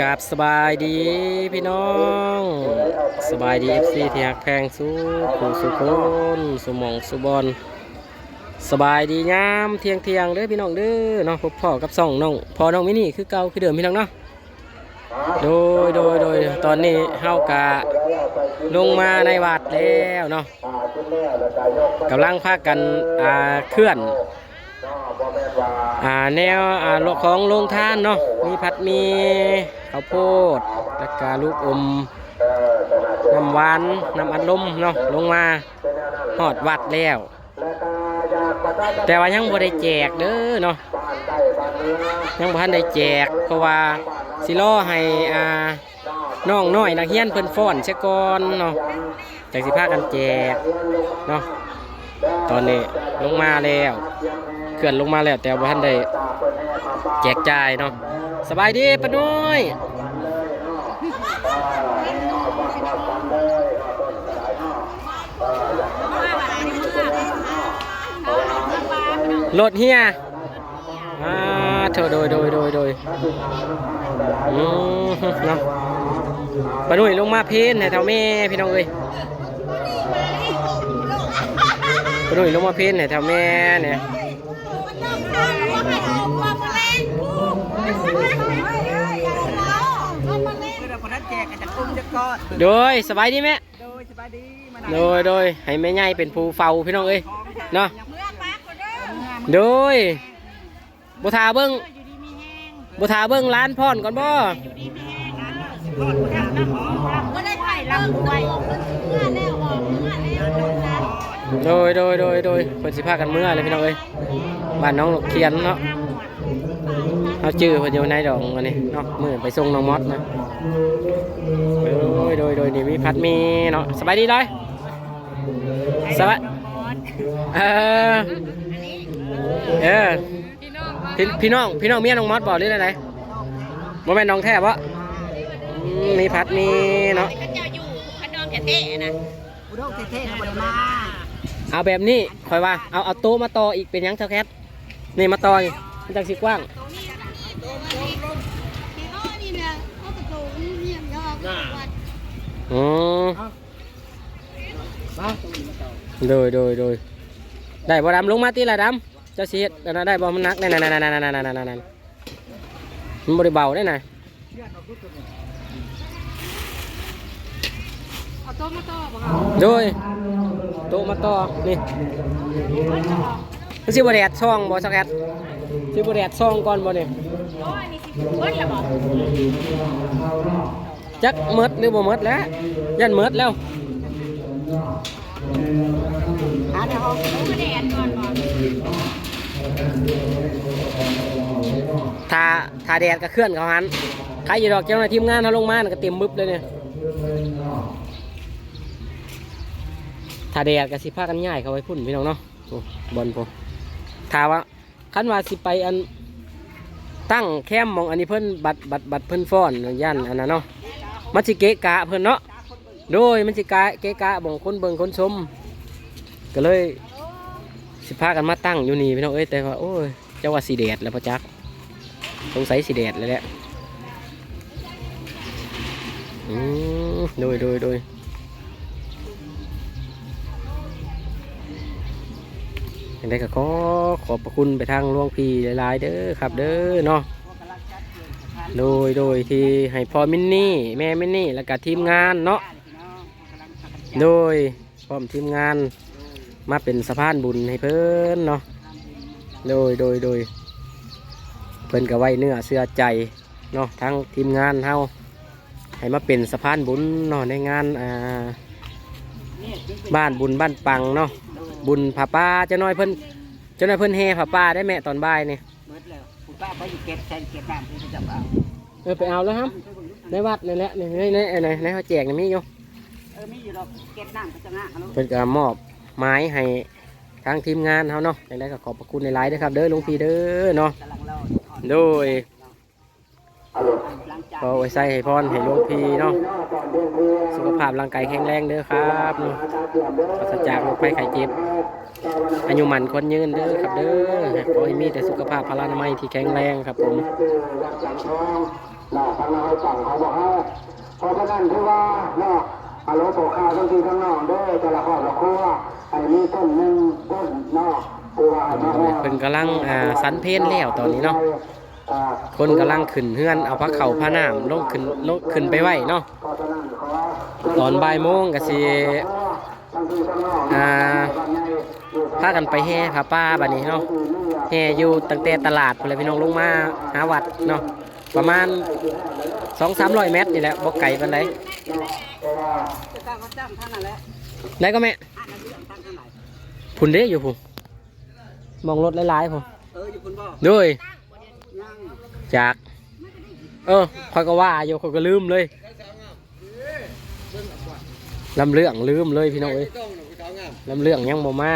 กับสบายดีพี่น้อง สบายดีเอฟซีที่หักแพงสู้ผู้สุคนสุมองสุบอลสบายดียามเทียงเทียงเด้อพี่น้องเด้อเนาะพบพ่อกับส่องน้องพอน้องมินี่คือเก่าคือเดิมพี่น้องเนาะโดยโดยโดยตอนนี้เฮากะลงมาในวัดแล้วเนาะกำลังพากันอ่าเคลื่อน อ่าแนวอ่าลของโรงทานเนาะมีผัดมีข้าวโพดแล้วก็ลูกอมน้ำหวานน้ำอัดลมเนาะลงมาหอดวัดแล้ว แต่ว่ายังบ่ได้แจกเด้อเนาะยังบ่ทันได้แจก เพราะว่าสิรอให้อ่าน้องน้อยนักเรียนเพิ่นฟ้อนซะก่อนเนาะจังสิพากันแจกเนาะ ตอนนี้ลงมาแล้วเขื่อนลงมาแล้วแต่ว่าท่านได้แจกจ่ายเนาะสบายดีปะน้อยรถเฮียอ่าเธอโดยโดยโดยโดยอืมเนาะปะนุ่ยลงมาเพนให้เท่าแม่พี่น้องเอ้ย ปนุ่ยลงมาเพ้นเนี่ยแถวแม่เนี่ยโดยสบายดีแม่โดยโดยให้แม่ใหญ่เป็นผู้เฝ้าพี่น้องเอ้ยเนาะโดยบุทาเบิ้งบุทาเบิ้งร้านพ่อนก่อนบ่ โดยโดยโดยโดยเพิ่นสิพากันเมื่อเลยพี่น้องเอ้ยบ้านน้องเขียนเนาะเอาชื่อเพิ่นอยู่ในดอกอันนี้เนาะมื้อไปส่งน้องมอสนะโดยโดยโดยนี่มีผัดหมีเนาะสบายดีเลยสบายเออเออพี่พี่น้องพี่น้องเมียน้องมอสบอกหรืออะไรบ่แม่นน้องแท้บ่อืมมีผัดหมีเนาะก็จะอยู่ขนมเท่ๆนะอุดมเท่ๆนะบริมา เอาแบบนี้คอยว่าเอาเอาโต๊ะมาต่ออีกเป็นยังเท่าแคทนี่มาต่อยนจากสิกว้างอ๋โดยโดยโดยได้บ่ดำลงมาตีละดำเจ้าเสียดนะได้บ่มันนักนั่นนั่นนั่นนั่นนั่นนั่นมันบริเบาได้ไหน โต๊ะมาต่อบ่คะโดยโต๊ะมาต่อนี่มันสิบ่แดดซ่องบ่สักแคทสิบ่แดดซ่องก่อนบ่นี่โอ้ยนี่สิเบิ้ลละบ่จักหมดหรือบ่หมดแล้วยันหมดแล้วหาในห้องต้อาแดดก่อนบ่ถ้าถ้าแดดก็เคลื่อนเขาหันใครอยู่ดอกเจ้าหน้าทีมงานเขาลงมาก็เต็มบึบเลยเนี่ย ถ้าแดดก็สิพากันง่ายเขาไว้พุ่นพี่น้องเนาะโอ้บอลพอถ้าว่าคันว่าสิไปอันตั้งแคมมองอันนี้เพิ่นบัตรบัตรบัตรเพิ่นฟ้อนย่านอันนั้นเนาะมันสิเกะกะเพิ่นเนาะโดยมันสิกะเกะกะบ่งคนเบิ่งคนชม ก็เลยสิพากันมาตั้งอยู่นี่พี่น้องเอ้ยแต่ว่าโอ้ยเจ้าว่าสีแดดแล้วปะจักสงสัยสีแดดเลยแหละอืมโดยโดยโดย อย่างไรก็ขอขอบพระคุณไปทางหลวงพี่หลายๆเด้อครับ เด้อเนาะโดยโดยที่ให้พ่อมินนี่ แม่มินนี่แล้วก็ทีมงานเนาะโดยพร้อมทีมงานมาเป็นสะพานบุญให้เพิ่นเนาะโดยโดยโดยเพิ่นก็ไว้เนื้อเสื้อใจเนาะทั้งทีมงานเฮาให้มาเป็นสะพานบุญเนาะในงานอ่าบ้านบุญบ้านปังเนาะ บุญผาป้าเจ้าน้อยเพิ่นเจ้าน้อยเพิ่นแห่ผาป้าได้แม่ตอนบ่ายนี่เบิดแล้วคุณป้าไปอยู่เก็บแทนเก็บน้ำที่จะเอาเออไปเอาแล้วครับในวัดนี่แหละนี่ในในในในเขาแจกนี่มีอยู่เออมีอยู่ดอกเก็บน้ำก็จะง่าเขาเนาะเพิ่นก็มอบไม้ให้ทางทีมงานเฮาเนาะอย่างไรก็ขอบพระคุณในไลน์ด้วยครับ เด้อหลุงพี่เด้อเนาะกำลังรอโดยหลังจา กขอไว้ใส่ให้พรให้หลวงพี่เนาะสุขภาพร่างกายแข็งแรงเด้อครับเนาะปราศจากโรคภัยไข้เจ็บอายุมันคนยืนเด้อครับเด้อขอให้มีแต่สุขภาพพลานามัยที่แข็งแรงครับผมวัดสังทองน่ะทางเราสั่งเขาบอกให้เพราะฉะนั้นที่ว่าเนาะอาโลโปคาต้องกินข้างนอกเด้อแต่ละครอบละครัวไอ้นี่ต้นหนึ่งต้นเนาะคือว่าอามาเพิ่นกำลังอ่าสันเพนแล้วตอนนี้เนาะ คนกำลังขึ้นเฮือนเอาพระเข่าพระน้ำลงขึ้นลงขึ้นไปไหวเนาะเพราะฉะนั้นขอตอนบ่ายโมงก็สิทั้งที่ข้างนอกอ่าพากันไปแห่ผาป้าบัดนี้เนาะแห่อยู่ตั้งแต่ตลาดพุ่นเลยพี่น้องลงมาหาวัดเนาะประมาณ2-300เมตรนี่แหละบ่ไกลปานใดจะจ้างเขาจ้างท่านนั่นแหละแล้วก็แม่อ่านเรื่องท่านข้างไหนพุ่นเด้อยู่พุ่นมองรถหลายๆพุ่นเอออยู่คุณบ่ด้วยยัง จาก เออคอยก็ว่าอยู่คอยก็ลืมเลยลำเรื่องลืมเลยพี่น้องเอ้ยลำเรื่องยังบ่มา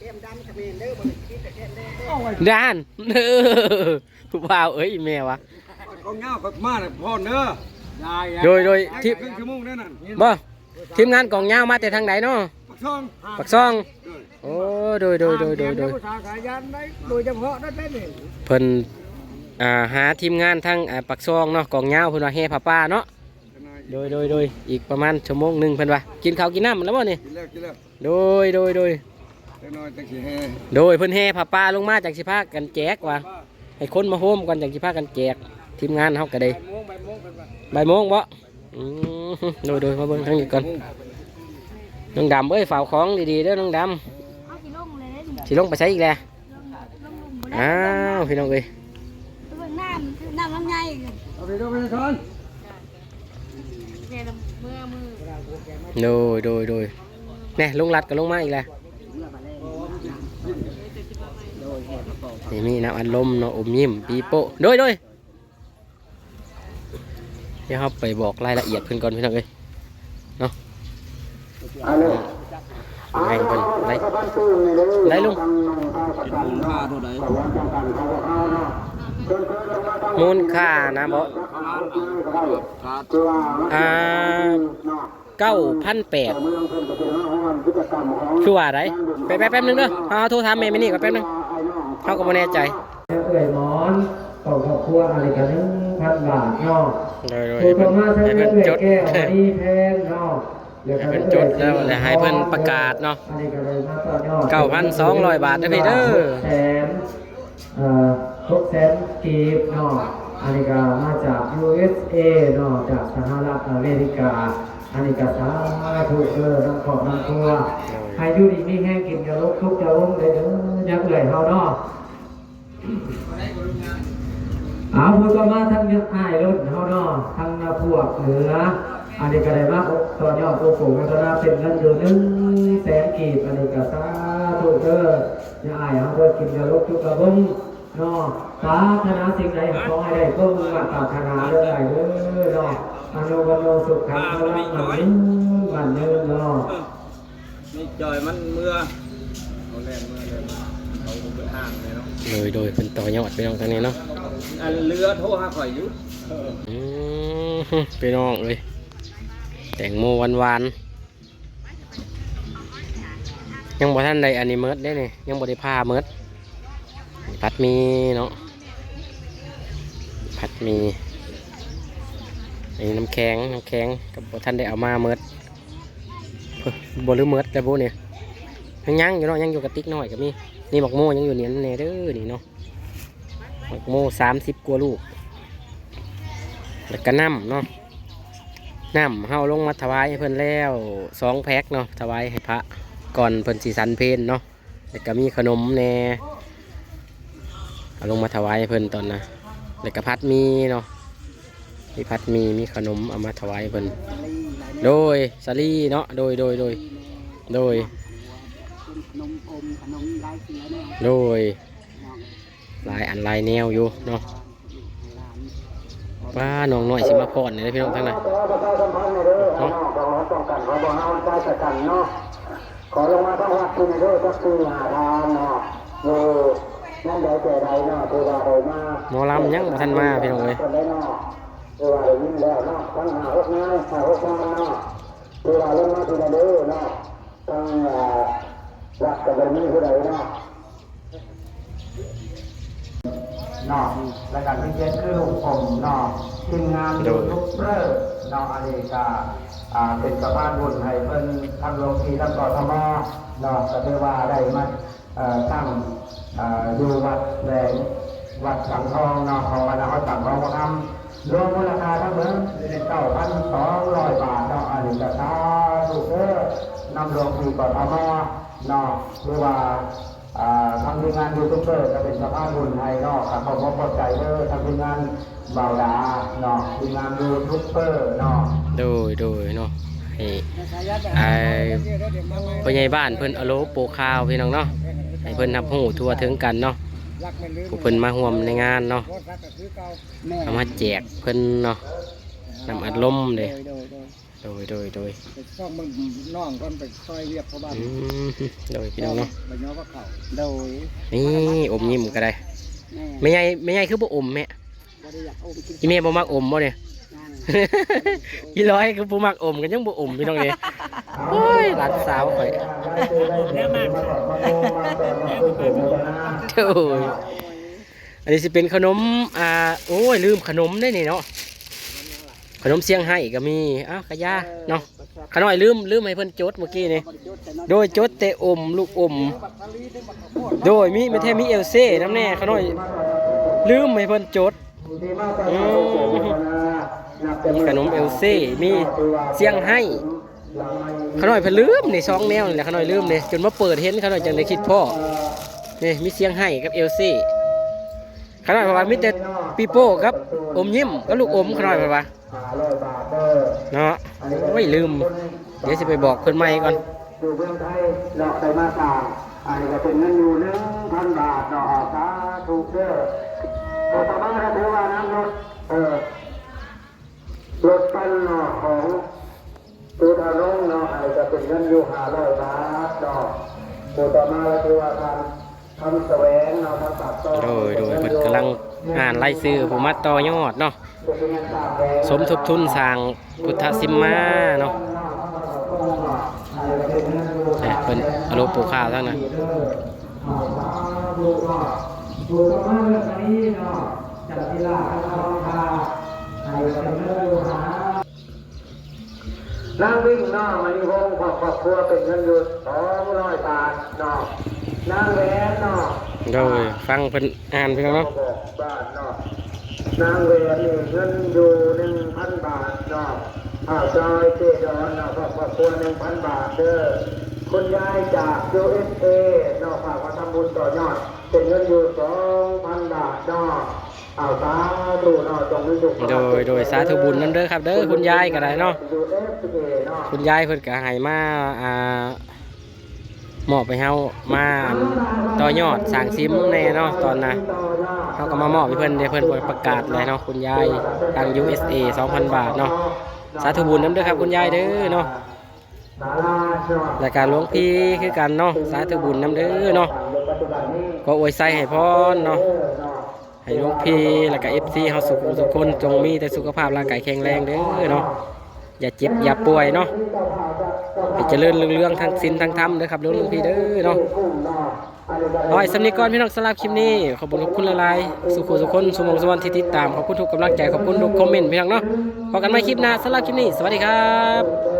เอ็มดำขมิ้นเด้อบ่ได้คิดแต่แค่เด้อด้านเออผู้บ่าวเอ้ยแม่วะกองเงาก็มาเลยพ่อเนื้อโดยโดยที่ครึ่งชั่วโมงนั่นน่ะบ่ทีมงานกองยาวมาแต่ทางไหนเนาะปักช่องปักซองโอ้โดยโดยโดยโดยโดยสาสายันได้โดยเฉพาะนั่นเป็นนี่เพิ่น อ่าหาทีมงานทั้งอ่าปักซองเนาะกองยาวเพิ่นว่าแห่ผ้าป่าเนาะโดยโดยโดยอีกประมาณชั่วโมงหนึงเพิ่นว่ากินข้าวกินน้ำแล้วบ่นี่กินแล้วกินแล้วโดยโดยโดยเล็กน้อยจังสิแห่โดยเพิ่นแห่ผ้าป่าลงมาจากสิพากันแจกว่าให้คนมาโฮมกันจากสิพากันแจกทีมงานเฮาก็ได้โมงบ่ายโมงเป็นว่าบ่ายโมงบ่อืมโดยโดยมาเบิ่งทางนี้ก่อนน้องดำเอ้ยฝากของดีๆเด้อน้องดเอาสิลงเลยเด้นี่ำสิลงไปใช้อีกแล้วลงลงลุมบ่ได้อ้าวพี่น้องเอ้ย เบิ่งน้ำคือน้ำลำไยกัน เอา ไปดูไปชนแม่ลำเมื่อมือโดยโดยโดยแน่ลุงรัดก็ลงมาอีกแล้วโดยแห่พระโปนี่มีน้ำอัดลมเนาะอมยิ้มปีโป้โดยโดยเดี๋ยวเราไปบอกรายละเอียดเพิ่นก่อนพี่น้องเอ้ยเนาะเอาเลยให้เพิ่นไล่บ้านตื้นนี่เด้อไล่ลุงทางนองทางประกันเนาะแต่ว่าต้องการ เขาก็เอาเนาะเพิ่นเคยลงมาทางมูลค่านะบ่คือว่าอ่าเนาะเก้าพันแปดเมืองเพิ่นก็เป็นห้องกิจกรรมของคือว่าไรไปแป๊บแป๊บนึงเด้อเอาโทรถามแม่มินี่ก่อนแป๊บนึงเขาก็บ่แน่ใจเอื่อยหมอนต่อครอบครัวอะไรกันหนึ่งพันบาทเนาะโดยโดยโทรให้เพิ่นมาเท่าให้เอื่เพิ่นอยจดแก้วอันนี้แพงเนาะให้เพิ่นจดแล้วแล้วให้เพิ่นประกาศเนาะอันนี้ก็เลยมาต่อยอดเก้าพันสองร้อยบาทเด้อพี่เด้อ แสนเอ่อหกแสนกีบเนาะอันนี้ก็มาจาก USA เนาะจากสหรัฐอเมริกา อันนี้ก็สาธุเด้อทั้งครอบทั้งครัวให้ดูดีมีแห้งกินกระลกทุกจะลงเลยเด้ออยักเอื่อยเฮาเนาะเอาพูดก็มาทั้งยักอ้ายรุ่นเฮาเนาะทั้งพวกเหนืออันนี้ก็ได้มาตอนยอดโอ้โหกันนาเป็นเงินอยู่หนึ่งแสนกีบอันนี้ก็สาธุเด้ออย่าอายเฮาเด้อกินกระลกทุกกระบุ้ง เนาะสาธนาสิ่งใดขอให้ได้เพิ่มมาตราธนาเด้อได้เด้อเนาะอนุวันโนสุขังพลังมันยืนมันยืนเนาะนี่จอยมันเมื่อเขาแล่นเมื่อเลยเขาคงไปห้างเลยเนาะโดยโดยเป็นต่อยอดไปน้องทางนี้เนาะอันเรือโทรหาข่อยอยู่อืมไปน้องเลยแตงโมหวานหวานๆยังบ่ทันใดอันนี้เมิดได้นี่ยังบ่ได้พาเมิด ผัดมีเนาะผัดมีนนี้น้ำแข็งน้ำแข็งกับบ่ทันได้เอามาเมิดบลืมเมิดแต่บ่เนี่ยยังยังอยู่เนาะยังอยู่กระติกหน้อยก็มีนี่บักโมยังอยู่เนี่ยแน่เด้อนี่เนาะบักโมสามสิบกัวลูกแล้วก็น้ำเนาะน้ำเฮาลงมาถวายให้เพิ่นแล้วสองแพ็คเนาะถวายให้พระก่อนเพิ่นสีสันเพลเนาะแล้วก็มีขนมแน่ ลงมาถวายเพิ่นตอนนะแล้วก็พัดมีเนาะมีพัดมีมีขนมเอามาถวายเพิ่นโดยสาลีเนาะโดยโดยโดยโดยโดยลายอันลายแนวอยู่เนาะว่าน้องน้อยสิมาพรนี่พี่น้องทั้งนั้นเนาะขอป้องกันขอบ่เฮาใจสกันเนาะขอลงมาทั้งวัดที่ในเด้อจักคือหาทานเนาะ เออนั่นใดแต่ใดเนาะคือว่าได้มาหมอลำยังบ่ทันมาพี่น้องเอ้ยนอว่าได้ยินแล้วเนาะทั้งหาหกนายหาหกนายเนาะคือว่าลงมเอเนอ่อวัดกับไปนี่ผู้ใดเนาะเนาะรายการที่เจ็ดคือลูกผมนาะทีมงานยูทูบเบอร์นาะอเนกาอ่าเป็นสะพานบุญให้เพิ่นทำโรงทีทำกอทมเนาะก็ถือว่าได้มาเอ่อตั้ง อยู่วัดแหลงวัดสังทองนาะของวันเขาสังทองมาทำรวมมูลค่าทั้งหมดเก้าพันสองร้อยบาทเนาะอเนกาสาธุเด้อนำโรงทีกอทมเนาะหรือว่าทางทีงานยูทูบเบอร์จะเป็นสภาพบุญไทยเนาะครับผมเข้าใจเด้อทางทีงานเบาดาเนาะทีงานยูทูบเบอร์เนาะโดยโดยเนาะไอ้เดี๋ยวเดี๋ยวมาใหม่พ่อใหญ่บ้านเพิ่นอโลโปะข่าวพี่น้องเนาะ ให้เพิ่นนับหูทั่วถึงกันเนาะรักมันลืมผู้เพิ่นมาร่วมในงานเนาะรถรักก็คือเก่าแม่เอามาแจกเพิ่นเนาะนำอัดลมเลยโดยโดยโดยโดยโดยไปซ่อมมึงน้องก่อนไปซอยเรียบเขาบ้านอืมโดยพี่น้องเนาะไปย้อว่าเขาโดยนี่อมยิ้มก็ได้แม่ไม่ใหญ่ไม่ใหญ่คือบ่อมแม่บ่ได้อยากอมกินอีแม่บ่มักอมบ่เนี่ยนั่น อีร้อยคือบ่มักอมกันยังบ่อมพี่น้องเด้โอ้ยหลานสาวข่อยโอ้ยอันนี้สิเป็นขนมอ่าโอ้ยลืมขนมได้นี่เนาะขนมเสียงไห้ก็มีอ้าวกะยาเนาะขน้อยลืมลืมให้เพิ่นจดเมื่อกี้นี่โดยจดแต่อมลูกอม โดยมีไม่แท้มีเอลเซ่น้ำแน่ขน้อยลืมให้เพิ่นจดอืม มีขนมเอลเซ่มีเสียงไห้ขน้อยเพลืมในี่สองแนวนี่แหละขน้อยลืมนี่จนมาเปิดเห็นขน้อยจังได้คิดพ่อนี่มีเสียงไห้กับเอลเซ่ขน้อยเพราะว่ามีแต่ปีโป้กับอมยิ้มกับลูกอมขน้อยเพราะว่าเนาะโอ้ยลืม เดี๋ยวจะไปบอกคนใหม่ก่อนอยู่เมืองไทยเนาะได้มาสาอันนี้ก็เป็นเงินอยู่หนึ่งพันบาทเนาะสาธุเด้อโอ้ตมาก็ถือว่าน้ำรถเออ รถปั้นเนาะของตูทาลงเนาะอันนี้ก็เป็นเงินอยู่ห้าร้อยบาทเนาะโอ้ตมาก็ถือว่าทำทำแสวงเนาะทำตัดต่อโดยโดยเพิ่นกำลังอ่านไล่ซื้อผมมาต่อยอดเนาะสมทบทุนสร้างพุทธสิมมาเนาะแต่เพิ่นเอารมณ์ปลูกข้าวทั้งนั้นดูก็ดูก็มาเรื่องนี้เนาะจัดกีฬาการทองคาให้เป็นเรื่องดูหา นั่งวิ่งเนาะมันมีวงครอบครอบครัวเป็นเงินอยู่สองร้อยบาทเนาะนั่งแหวนเนาะโดยฟังเพิ่นอ่านเพิ่นเนาะบอกบ้านเนาะนางแหวนนี่เงินอยู่หนึ่งพันบาทเนาะอ้าวจอยเจดอนเนาะครอบครัวหนึ่งพันบาทเด้อคุณยายจาก USA เนาะฝากมาทำบุญต่อยอด เป็นเงินอยู่สองพันบาทเนาะอ้าสาธุเนาะจงมีสุขโดยโดยสาธุบุญนํเด้อครับ เด้อคุณยายก็ได้เนาะ USA เนาะคุณยายเพิ่นก็ให้มาอ่ามอบไปเฮามาต่อยอดสร้างซิมแน่เนาะตอนน่ะเฮาก็มามอบให้เพิ่นเดี๋ยวเพิ่นประกาศเลยเนาะคุณยายทาง USA 2,000 บาทเนาะสาธุบุญนํเด้อครับคุณยายเด้อเนาะศาลาเนาะรายการหลวงพี่คือกันเนาะสาธุบุญนํเด้อเนาะ ก็อวยใส่ให้พรเนาะให้หลวงพี่แล้วก็ FC เฮาสุขทุกคนจงมีแต่สุขภาพร่างกายแข็งแรงเด้อเนาะอย่าเจ็บอย่าป่วยเนาะให้เจริญรุ่งเรืองทั้งศีลทั้งธรรมเด้อครับหลวงพี่เด้อเนาะน้อยสำนึกก่อนพี่น้องสำหรับคลิปนี้ ขอบคุณขอบคุณหลายๆสุขุสุขคนสมองสวรรค์ที่ติดตามขอบคุณทุกกำลังใจขอบคุณทุกคอมเมนต์พี่น้องเนาะพบกันใหม่คลิปหน้าสำหรับคลิปนี้ สวัสดีครับ